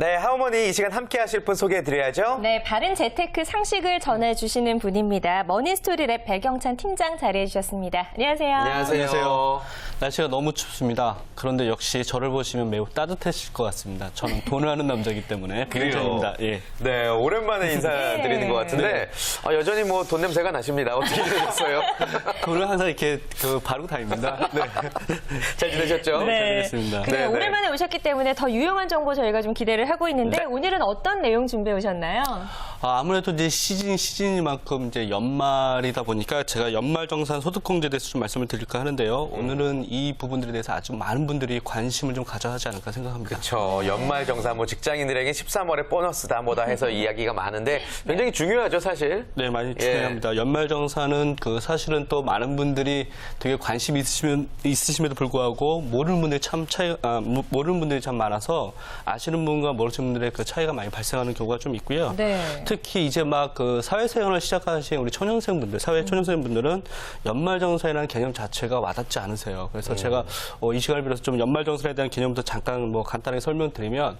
네, 하모니 이 시간 함께 하실 분 소개해 드려야죠. 네, 바른 재테크 상식을 전해 주시는 분입니다. 머니스토리 랩 배경찬 팀장 자리해 주셨습니다. 안녕하세요. 안녕하세요. 날씨가 너무 춥습니다. 그런데 역시 저를 보시면 매우 따뜻하실 것 같습니다. 저는 돈을 하는 남자이기 때문에 배경찬입니다. 예. 네, 오랜만에 인사드리는 네. 것 같은데 아, 여전히 뭐 돈 냄새가 나십니다. 어떻게 되셨어요? 돈을 항상 이렇게 그 바르고 다닙니다. 네. 잘 지내셨죠? 잘 지냈습니다. 네, 네. 오랜만에 오셨기 때문에 더 유용한 정보 저희가 좀 기대를 하고 있는데 네. 오늘은 어떤 내용 준비해 오셨나요? 아, 아무래도 이제 시즌 시즌이만큼 이제 연말이다 보니까 제가 연말 정산 소득공제에 대해서 좀 말씀을 드릴까 하는데요. 오늘은 이 부분들에 대해서 아주 많은 분들이 관심을 좀 가져야 하지 않을까 생각합니다. 저 연말 정산 뭐 직장인들에게 13월에 보너스다 뭐다 해서 이야기가 많은데 굉장히 중요하죠, 사실. 네, 많이 예. 중요합니다. 연말 정산은 그 사실은 또 많은 분들이 되게 관심이 있으시면, 있으심에도 불구하고 모르는 분들이 참 차이, 아, 모- 모르는 분들이 참 많아서 아시는 분과 모르시는 분들의 그 차이가 많이 발생하는 경우가 좀 있고요. 네. 특히 이제 막 그 사회생활을 시작하신 우리 초년생분들, 사회 초년생분들은 연말정산이라는 개념 자체가 와닿지 않으세요. 그래서 제가 어, 이 시간을 빌어서 좀 연말정산에 대한 개념부터 잠깐 뭐 간단하게 설명드리면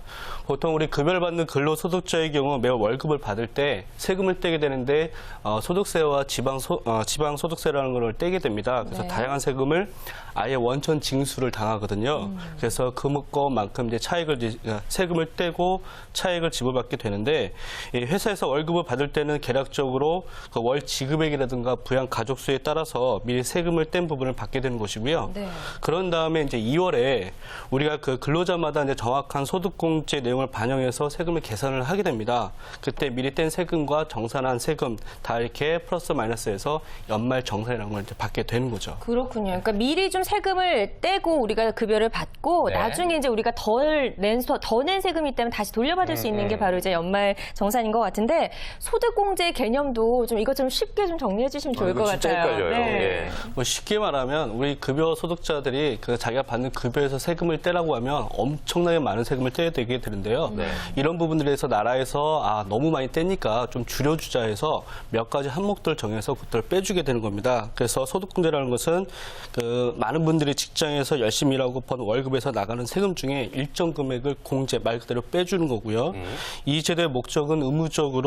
보통 우리 급여를 받는 근로소득자의 경우 매월 월급을 받을 때 세금을 떼게 되는데 어, 소득세와 지방 소, 어, 지방 소득세라는 걸 떼게 됩니다. 그래서 네. 다양한 세금을 아예 원천 징수를 당하거든요. 그래서 그것만큼 이제 차익을 어, 세금을 떼고 차익을 지불받게 되는데 이 회사에서 월급을 받을 때는 계략적으로 그 월 지급액이라든가 부양 가족 수에 따라서 미리 세금을 뗀 부분을 받게 되는 것이고요. 네. 그런 다음에 이제 2월에 우리가 그 근로자마다 이제 정확한 소득공제 내용을 반영해서 세금을 계산을 하게 됩니다. 그때 미리 뗀 세금과 정산한 세금 다 이렇게 플러스 마이너스해서 연말 정산이라는 걸 이제 받게 되는 거죠. 그렇군요. 그러니까 미리 좀 세금을 떼고 우리가 급여를 받고 네. 나중에 이제 우리가 덜 낸 더낸 세금이 있다면 다시 돌려받을 수 있는 게 바로 이제 연말 정산인 것 같은데 소득공제 개념도 좀 이것 좀 쉽게 좀 정리해 주시면 좋을 아, 것 진짜 같아요. 헷갈려요. 예. 뭐 쉽게 말하면 우리 급여 소득자들이 그 자기가 받는 급여에서 세금을 떼라고 하면 엄청나게 많은 세금을 떼야 되게 되는데요. 네. 이런 부분들에 대해서 나라에서 아 너무 많이 떼니까 좀 줄여주자 해서 몇 가지 항목들 정해서 그것들을 빼주게 되는 겁니다. 그래서 소득공제라는 것은 그 많은 분들이 직장에서 열심히 일하고 번 월급에서 나가는 세금 중에 일정 금액을 공제 말 그대로 빼주는 거고요. 이 제도의 목적은 의무적으로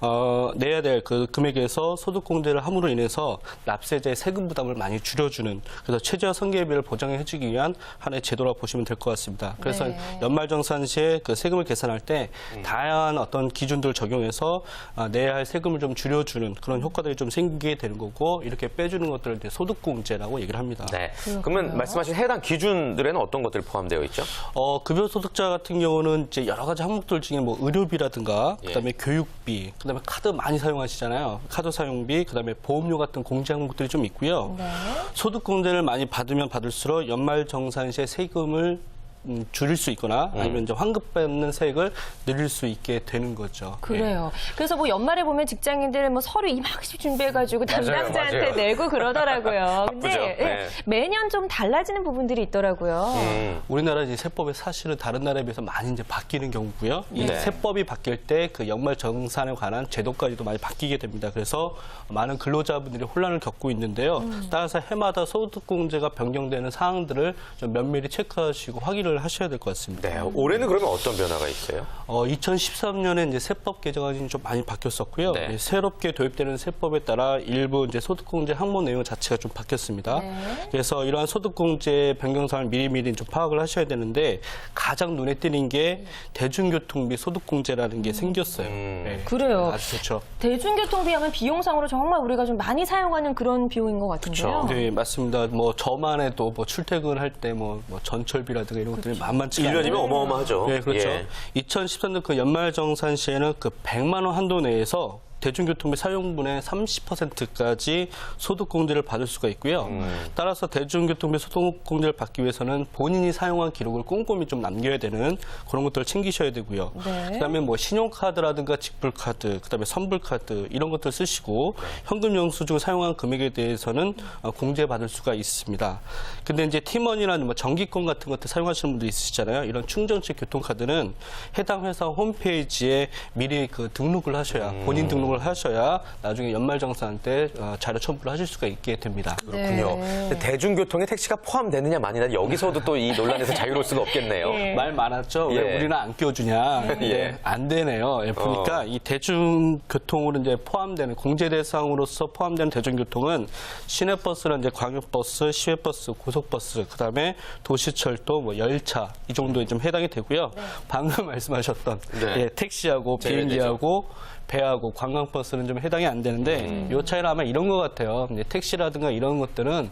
어, 내야 될 그 금액에서 소득공제를 함으로 인해서 납세자의 세금 부담을 많이 줄여주는 그래서 최저 성계비를 보장해주기 위한 하나의 제도라고 보시면 될 것 같습니다. 그래서 네. 연말정산 시에 그 세금을 계산할 때 다양한 어떤 기준들을 적용해서 아, 내야 할 세금을 좀 줄여주는 그런 효과들이 좀 생기게 되는 거고 이렇게 빼주는 것들을 이제 소득공제라고 얘기를 합니다. 네. 그러면 말씀하신 해당 기준들에는 어떤 것들이 포함되어 있죠? 어, 급여 소득자 같은 경우는 이제 여러 가지 항목들 중에 뭐 의료비라든가 예. 그다음에 교육 비, 그다음에 카드 많이 사용하시잖아요. 카드 사용비, 그다음에 보험료 같은 공제 항목들이 좀 있고요. 네. 소득 공제를 많이 받으면 받을수록 연말 정산 시에 세금을 음, 줄일 수 있거나 아니면 이제 환급 받는 세액을 늘릴 수 있게 되는 거죠. 그래요. 그래서 뭐 연말에 보면 직장인들 뭐 서류 이만씩 준비해가지고 맞아요, 담당자한테 맞아요. 내고 그러더라고요. 근데 바쁘죠. 예, 네. 매년 좀 달라지는 부분들이 있더라고요. 음. 우리나라 이제 세법이 사실은 다른 나라에 비해서 많이 이제 바뀌는 경우고요. 이 네. 세법이 바뀔 때 그 연말 정산에 관한 제도까지도 많이 바뀌게 됩니다. 그래서 많은 근로자분들이 혼란을 겪고 있는데요. 따라서 해마다 소득공제가 변경되는 사항들을 좀 면밀히 체크하시고 확인을 하셔야 될 것 같습니다. 네. 올해는 그러면 어떤 변화가 있어요? 어, 2013년에 이제 세법 개정안이 좀 많이 바뀌었었고요. 네. 예, 새롭게 도입되는 세법에 따라 일부 이제 소득공제 항목 내용 자체가 좀 바뀌었습니다. 네. 그래서 이러한 소득공제 변경 사항을 미리미리 좀 파악을 하셔야 되는데 가장 눈에 띄는 게 대중교통비 소득공제라는 게 생겼어요. 음. 네. 그래요. 아주 좋죠. 대중교통비 하면 비용상으로 정말 우리가 좀 많이 사용하는 그런 비용인 것 같은데요. 네, 맞습니다. 뭐 저만 해도 뭐 출퇴근할 때뭐 전철비라든가 이런 것들이 일년이면 않아요. 어마어마하죠. 네, 그렇죠. 예. 2013년 그 연말 정산 시에는 그 100만 원 한도 내에서 대중교통비 사용분의 30%까지 소득공제를 받을 수가 있고요. 음. 따라서 대중교통비 소득공제를 받기 위해서는 본인이 사용한 기록을 꼼꼼히 좀 남겨야 되는 그런 것들을 챙기셔야 되고요. 네. 그다음에 뭐 신용카드라든가 직불카드, 그다음에 선불카드 이런 것들 쓰시고 현금 영수증 사용한 금액에 대해서는 어, 공제받을 수가 있습니다. 근데 이제 팀원이나 뭐 정기권 같은 것들 사용하시는 분들 있으시잖아요. 이런 충전식 교통카드는 해당 회사 홈페이지에 미리 그 등록을 하셔야 본인 등록 을 조정을 하셔야 나중에 연말정산 때 어, 자료 첨부를 하실 수가 있게 됩니다. 그렇군요. 네. 대중교통에 택시가 포함되느냐 마느냐 여기서도 또 이 논란에서 자유로울 수가 없겠네요. 예. 말 많았죠. 예. 왜 우리는 안 끼워주냐. 예. 예. 안 되네요. 예, 보니까 어. 이 대중교통으로 이제 포함되는 공제 대상으로서 포함되는 대중교통은 시내버스나 이제 광역버스, 시외버스, 고속버스, 그다음에 도시철도, 뭐 열차 이 정도에 좀 해당이 되고요. 방금 말씀하셨던 네. 예, 택시하고. 비행기하고 배하고 관광버스는 좀 해당이 안 되는데 이 차이는 아마 이런 것 같아요. 이제 택시라든가 이런 것들은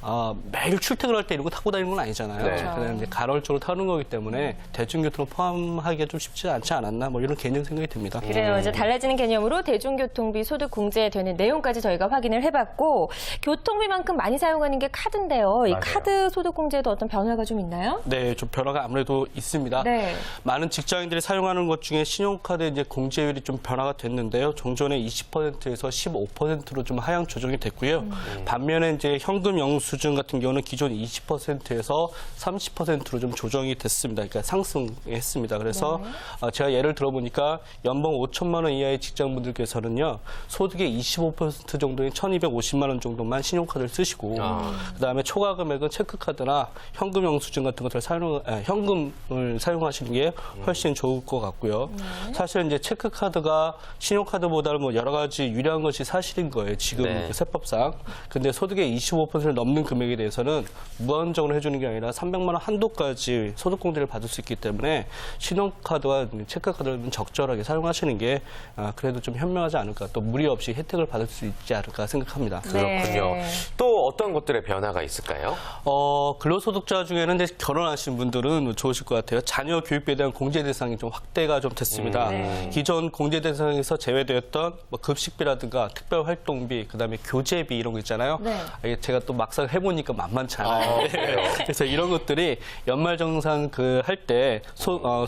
아, 매일 출퇴근 할 때 이런 거 타고 다니는 건 아니잖아요. 네. 그냥 이제 간헐적으로 타는 거기 때문에 대중교통을 포함하기가 좀 쉽지 않지 않았나 뭐 이런 개인적 생각이 듭니다. 그래요. 이제 달라지는 개념으로 대중교통비 소득 공제되는 내용까지 저희가 확인을 해봤고 교통비만큼 많이 사용하는 게 카드인데요. 이 맞아요. 카드 소득 공제도 어떤 변화가 좀 있나요? 네, 좀 변화가 아무래도 있습니다. 네. 많은 직장인들이 사용하는 것 중에 신용카드 이제 공제율이 좀 변화가 됐는데요. 종전에 20%에서 15%로 좀 하향 조정이 됐고요. 반면에 이제 현금 영수증 같은 경우는 기존 20%에서 30%로 좀 조정이 됐습니다. 그러니까 상승했습니다. 그래서 어, 제가 예를 들어보니까 연봉 5천만 원 이하의 직장분들께서는요 소득의 25% 정도인 1,250만 원 정도만 신용카드를 쓰시고 아. 그다음에 초과 금액은 체크카드나 현금 영수증 같은 것들 사용 아, 현금을 사용하시는 게 훨씬 좋을 것 같고요. 사실 이제 체크카드가 신용카드보다는 뭐 여러 가지 유리한 것이 사실인 거예요. 지금 네. 그 세법상. 근데 소득의 25%를 넘는 금액에 대해서는 무한정으로 해주는 게 아니라 300만 원 한도까지 소득공제를 받을 수 있기 때문에 신용카드와 체크카드를 적절하게 사용하시는 게 아, 그래도 좀 현명하지 않을까 또 무리 없이 혜택을 받을 수 있지 않을까 생각합니다. 그렇군요. 네. 또 어떤 것들의 변화가 있을까요? 어, 근로소득자 중에는 결혼하신 분들은 좋으실 것 같아요. 자녀 교육비에 대한 공제 대상이 좀 확대가 좀 됐습니다. 네. 기존 공제 대상 에서 제외되었던 뭐 급식비라든가 특별 활동비, 그다음에 교재비 이런 거 있잖아요. 네. 이게 제가 또 막상 해보니까 만만치 않아요. 아, 그래요? 그래서 이런 것들이 연말정산 그 할 때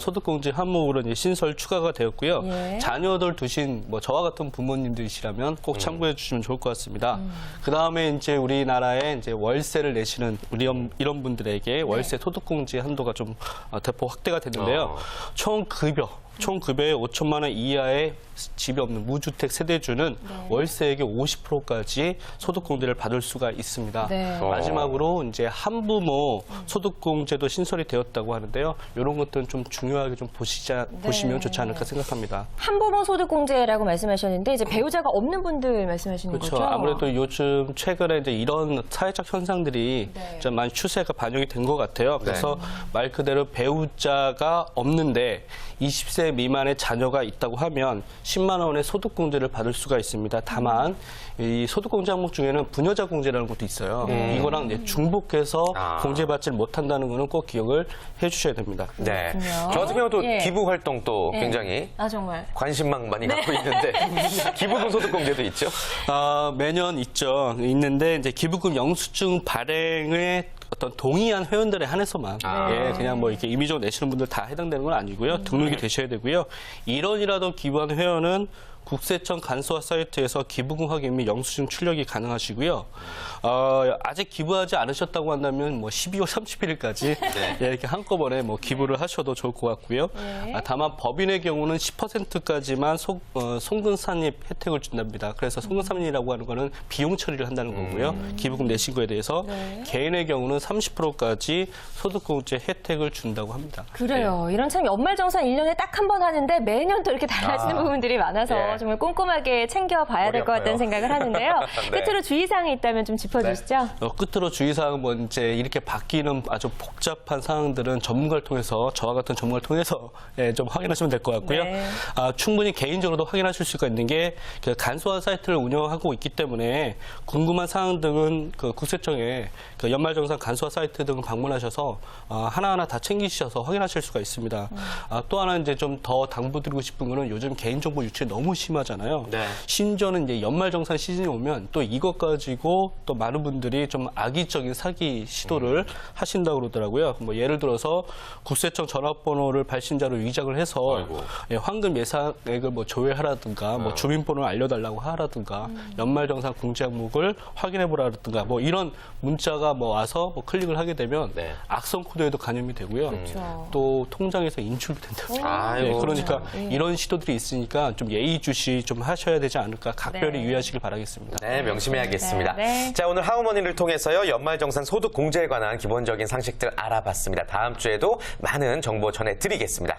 소득공제 항목으로 이제 신설 추가가 되었고요. 예. 자녀들 두신 뭐 저와 같은 부모님들이시라면 꼭 참고해 주시면 좋을 것 같습니다. 그 다음에 이제 우리나라에 이제 월세를 내시는 우리 이런- 이런 분들에게 월세 소득공제 한도가 좀 어, 대폭 확대가 됐는데요. 어. 총 급여. 총 급여의 5천만 원 이하의 집이 없는 무주택 세대주는 월세액의 50%까지 소득공제를 받을 수가 있습니다. 네. 어. 마지막으로 이제 한부모 소득공제도 신설이 되었다고 하는데요. 이런 것들은 좀 중요하게 좀 보시자 보시면 좋지 않을까 생각합니다. 한부모 소득 공제라고 말씀하셨는데 이제 배우자가 없는 분들 말씀하시는 그렇죠. 거죠? 아무래도 요즘 최근에 이제 이런 사회적 현상들이 네. 좀 많이 추세가 반영이 된 것 같아요. 그래서 말 그대로 배우자가 없는데 20세 미만의 자녀가 있다고 하면 10만 원의 소득공제를 받을 수가 있습니다. 다만 이 소득공제 항목 중에는 부녀자 공제라는 것도 있어요. 이거랑 이제 중복해서 아. 공제받지 못한다는 거는 꼭 기억을 해주셔야 됩니다. 네. 그렇군요. 저 같은 경우도 예. 기부 활동도 네. 굉장히 아 정말. 관심만 많이 네. 갖고 있는데 기부금 소득공제도 있죠? 아, 매년 있죠. 있는데 이제 기부금 영수증 발행에 어떤 동의한 회원들에 한해서만 아. 예, 그냥 뭐 이렇게 임의적으로 내시는 분들 다 해당되는 건 아니고요. 등록이 되셔야 되고요. 1원이라도 기부한 회원은 국세청 간소화 사이트에서 기부금 확인 및 영수증 출력이 가능하시고요. 어, 아직 기부하지 않으셨다고 한다면 뭐 12월 31일까지 네. 예, 이렇게 한꺼번에 뭐 기부를 하셔도 좋을 것 같고요. 네. 아, 다만 법인의 경우는 10%까지만 송, 어, 송근산입 혜택을 준답니다. 그래서 송근산입이라고 하는 거는 비용 처리를 한다는 거고요. 기부금 내신 거에 대해서 네. 개인의 경우는 30%까지 소득공제 혜택을 준다고 합니다. 그래요. 이런 참 연말정산 1년에 딱 한 번 하는데 매년 또 이렇게 달라지는 아. 부분들이 많아서 예. 정말 꼼꼼하게 챙겨봐야 될 것 같다는. 생각을 하는데요. 네. 끝으로 주의사항이 있다면 좀 짚어주시죠. 어, 끝으로 주의사항은 뭐 이제 이렇게 바뀌는 아주 복잡한 사항들은 전문가를 통해서 저와 같은 전문가를 통해서 예, 좀 확인하시면 될 것 같고요. 네. 아, 충분히 개인적으로도 확인하실 수가 있는 게 그 간소화 사이트를 운영하고 있기 때문에 궁금한 사항 등은 그 국세청에 그 연말정산 간소화 사이트 등을 방문하셔서 아, 하나하나 다 챙기셔서 확인하실 수가 있습니다. 음. 아, 또 하나 이제 좀 더 당부드리고 싶은 거는 요즘 개인정보 유출이 너무 심하잖아요. 네. 심지어는 이제 연말 정산 시즌이 오면 또 이것 가지고 또 많은 분들이 좀 악의적인 사기 시도를 하신다고 그러더라고요. 뭐 예를 들어서 국세청 전화번호를 발신자로 위장을 해서 아이고. 예, 황금 예상액을 뭐 조회하라든가 뭐 주민번호를 알려달라고 하라든가 연말정산 공제 항목을 확인해보라든가 뭐 이런 문자가 뭐 와서 뭐 클릭을 하게 되면 네. 악성 코드에도 감염이 되고요. 그렇죠. 또 통장에서. 아이고. 네, 그러니까 예. 이런 시도들이 있으니까 좀 예의주 예의 주시 좀 하셔야 되지 않을까 각별히 네. 유의하시길 바라겠습니다. 네, 명심해야겠습니다. 네, 네. 자, 오늘 하우머니를 통해서요, 연말정산 소득 공제에 관한 기본적인 상식들 알아봤습니다. 다음 주에도 많은 정보 전해드리겠습니다.